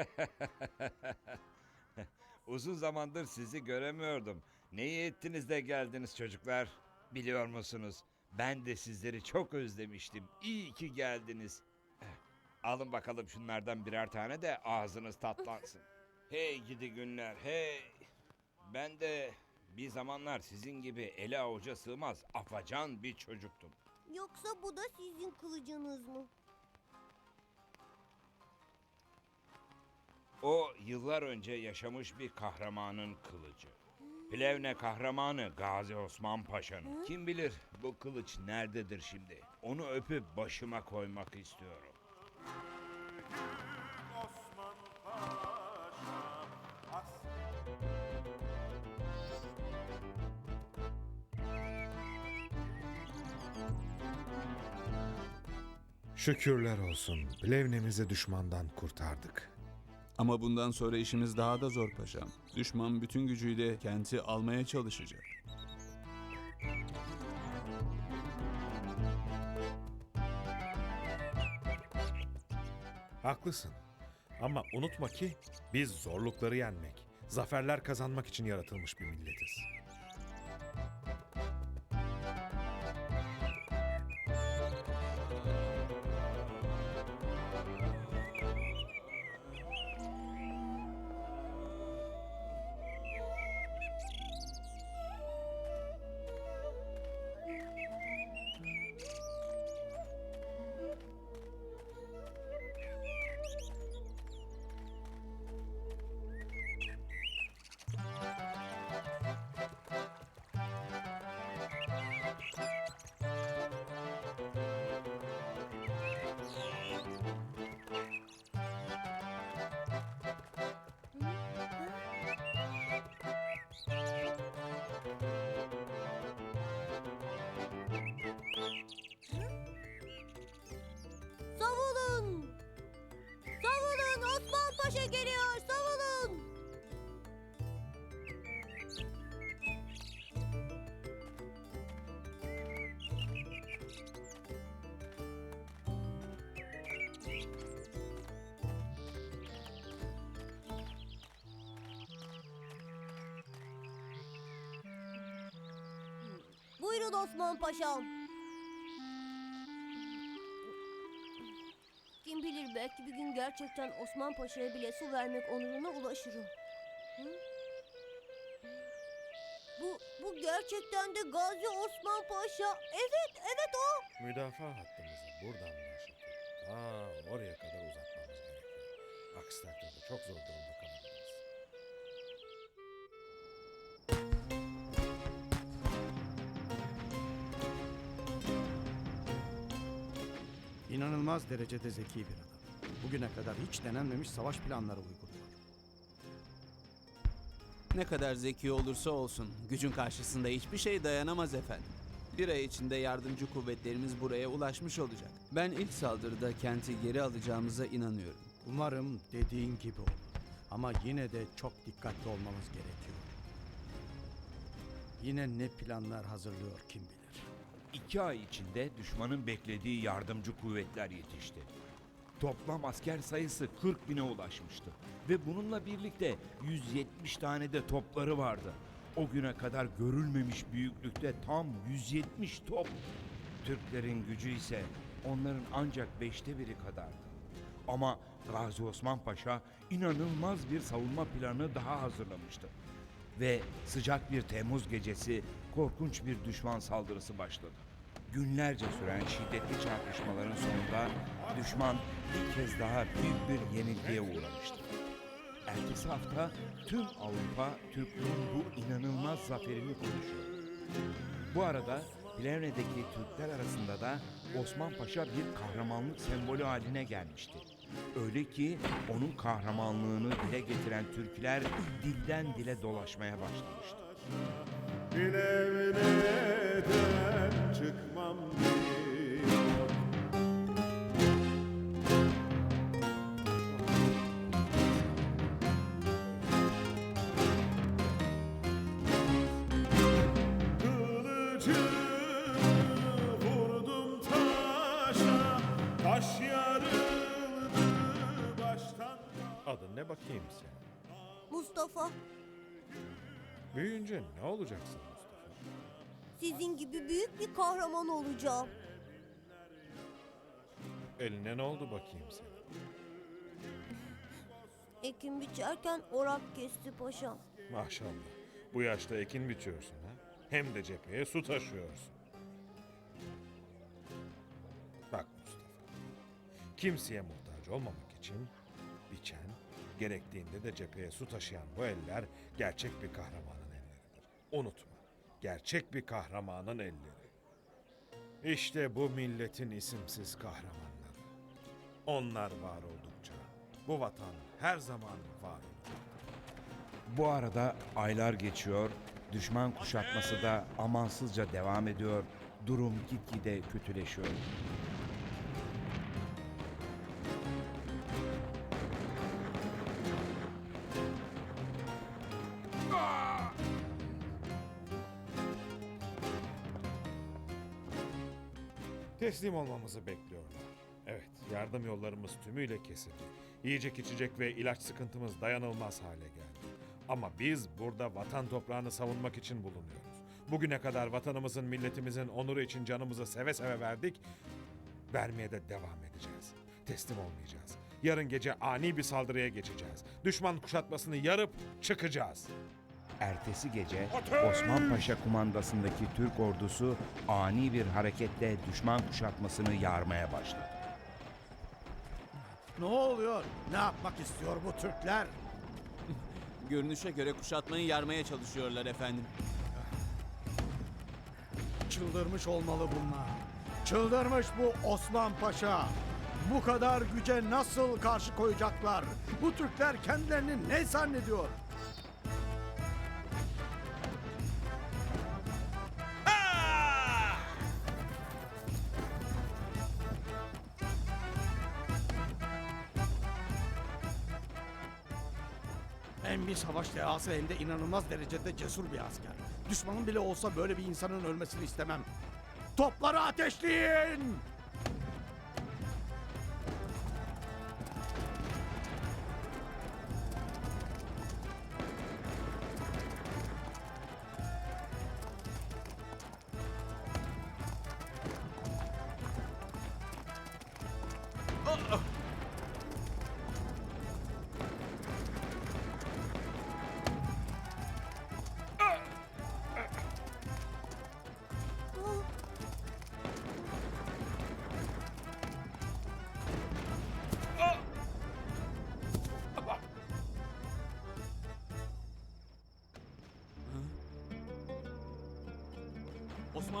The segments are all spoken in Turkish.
Uzun zamandır sizi göremiyordum. Ne iyi ettiniz de geldiniz çocuklar. Biliyor musunuz? Ben de sizleri çok özlemiştim. İyi ki geldiniz. Eh, Alın bakalım şunlardan birer tane de ağzınız tatlansın. hey gidi günler hey. Ben de bir zamanlar sizin gibi ele avuca sığmaz afacan bir çocuktum. Yoksa bu da sizin kılıcınız mı? O yıllar önce yaşamış bir kahramanın kılıcı. Plevne kahramanı Gazi Osman Paşa'nın. Kim bilir bu kılıç nerededir şimdi? Onu öpüp başıma koymak istiyorum. Osman Paşa Şükürler olsun. Plevnemizi düşmandan kurtardık. Ama bundan sonra işimiz daha da zor paşam. Düşman bütün gücüyle kenti almaya çalışacak. Haklısın. Ama unutma ki biz zorlukları yenmek, zaferler kazanmak için yaratılmış bir milletiz. Buyurun Osman Paşam. Kim bilir belki bir gün gerçekten Osman Paşa'ya bile su vermek onuruna ulaşırım. Hı? Bu, bu gerçekten de Gazi Osman Paşa. Evet, evet o. Müdafaa hattımızı buradan başlatıp ta oraya kadar uzatmamız gerekiyor. Aksi takdirde çok zor durumda kalabiliriz. İnanılmaz derecede zeki bir adam. Bugüne kadar hiç denenmemiş savaş planları uyguluyor. Ne kadar zeki olursa olsun gücün karşısında hiçbir şey dayanamaz efendim. Bir ay içinde yardımcı kuvvetlerimiz buraya ulaşmış olacak. Ben ilk saldırıda kenti geri alacağımıza inanıyorum. Umarım dediğin gibi olur. Ama yine de çok dikkatli olmamız gerekiyor. Yine ne planlar hazırlıyor kim bilir. İki ay içinde düşmanın beklediği yardımcı kuvvetler yetişti. Toplam asker sayısı 40 bine ulaşmıştı. Ve bununla birlikte 170 tane de topları vardı. O güne kadar görülmemiş büyüklükte tam 170 top. Türklerin gücü ise onların ancak beşte biri kadardı. Ama Gazi Osman Paşa inanılmaz bir savunma planı daha hazırlamıştı. Ve sıcak bir Temmuz gecesi korkunç bir düşman saldırısı başladı. Günlerce süren şiddetli çarpışmaların sonunda düşman bir kez daha büyük bir yenilgiye uğramıştı. Ertesi hafta tüm Avrupa Türklerin bu inanılmaz zaferini konuşuyor. Bu arada Plevne'deki Türkler arasında da Osman Paşa bir kahramanlık sembolü haline gelmişti. Öyle ki onun kahramanlığını dile getiren türküler dilden dile dolaşmaya başlamıştı. Bile bileden çıkmam diyor. Kılıcı vurdum taşa, taş ya bakayım sen? Mustafa, Büyüyünce ne olacaksın Mustafa? sizin gibi büyük bir kahraman olacağım. Eline ne oldu bakayım sen? Ekim biçerken orak kesti paşam. Maşallah. Bu yaşta ekin biçiyorsun ha? Hem de cepheye su taşıyorsun. Bak Mustafa. Kimseye muhtaç olmamak için biçen, gerektiğinde de cepheye su taşıyan bu eller gerçek bir kahramanın elleridir. Unutma. Gerçek bir kahramanın elleri. İşte bu milletin isimsiz kahramanları. Onlar var oldukça bu vatan her zaman var olacak. Bu arada aylar geçiyor, düşman kuşatması da amansızca devam ediyor, durum gitgide kötüleşiyor. Teslim olmamızı bekliyorlar. Evet, yardım yollarımız tümüyle kesildi. Yiyecek içecek ve ilaç sıkıntımız dayanılmaz hale geldi. Ama biz burada vatan toprağını savunmak için bulunuyoruz. Bugüne kadar vatanımızın, milletimizin onuru için canımızı seve seve verdik. Vermeye de devam edeceğiz. Teslim olmayacağız. Yarın gece ani bir saldırıya geçeceğiz. Düşman kuşatmasını yarıp çıkacağız. Ertesi gece Osman Paşa kumandasındaki Türk ordusu ani bir hareketle düşman kuşatmasını yarmaya başladı. Ne oluyor? Ne yapmak istiyor bu Türkler? Görünüşe göre kuşatmayı yarmaya çalışıyorlar efendim. Çıldırmış olmalı bunlar. Çıldırmış bu Osman Paşa. Bu kadar güce nasıl karşı koyacaklar? Bu Türkler kendilerini ne zannediyor? Hem bir savaş dehası hem de inanılmaz derecede cesur bir asker. Düşmanın bile olsa böyle bir insanın ölmesini istemem. Topları ateşleyin!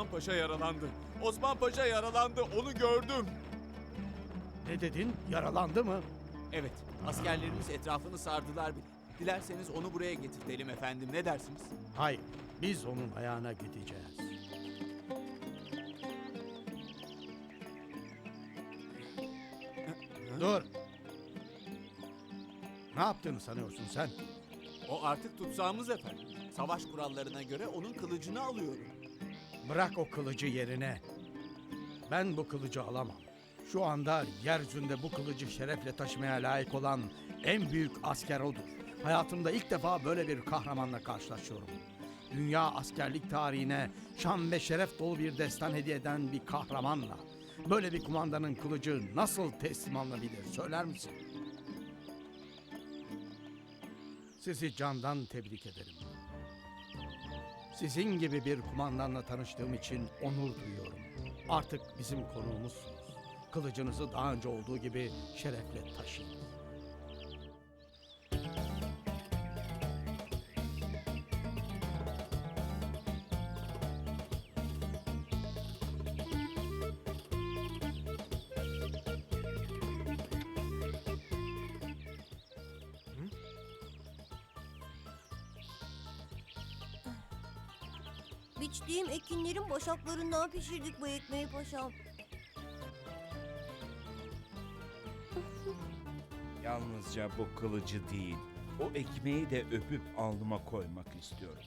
Osman Paşa yaralandı. Osman Paşa yaralandı. Onu gördüm. Ne dedin? Yaralandı mı? Evet, askerlerimiz etrafını sardılar bile. Dilerseniz onu buraya getirtelim efendim. Ne dersiniz? Hayır, biz onun ayağına gideceğiz. Dur. Ne yaptığını sanıyorsun sen? O artık tutsağımız efendim. Savaş kurallarına göre onun kılıcını alıyorum. Bırak o kılıcı yerine. Ben bu kılıcı alamam. Şu anda yeryüzünde bu kılıcı şerefle taşımaya layık olan en büyük asker odur. Hayatımda ilk defa böyle bir kahramanla karşılaşıyorum. Dünya askerlik tarihine şan ve şeref dolu bir destan hediye eden bir kahramanla. Böyle bir kumandanın kılıcı nasıl teslim alınabilir söyler misin? Sizi candan tebrik ederim. Sizin gibi bir kumandanla tanıştığım için onur duyuyorum. Artık bizim konuğumuzsunuz. Kılıcınızı daha önce olduğu gibi şerefle taşıyın. Biçtiğim ekinlerin başaklarından pişirdik bu ekmeği paşam. Yalnızca bu kılıcı değil, o ekmeği de öpüp alnıma koymak istiyorum.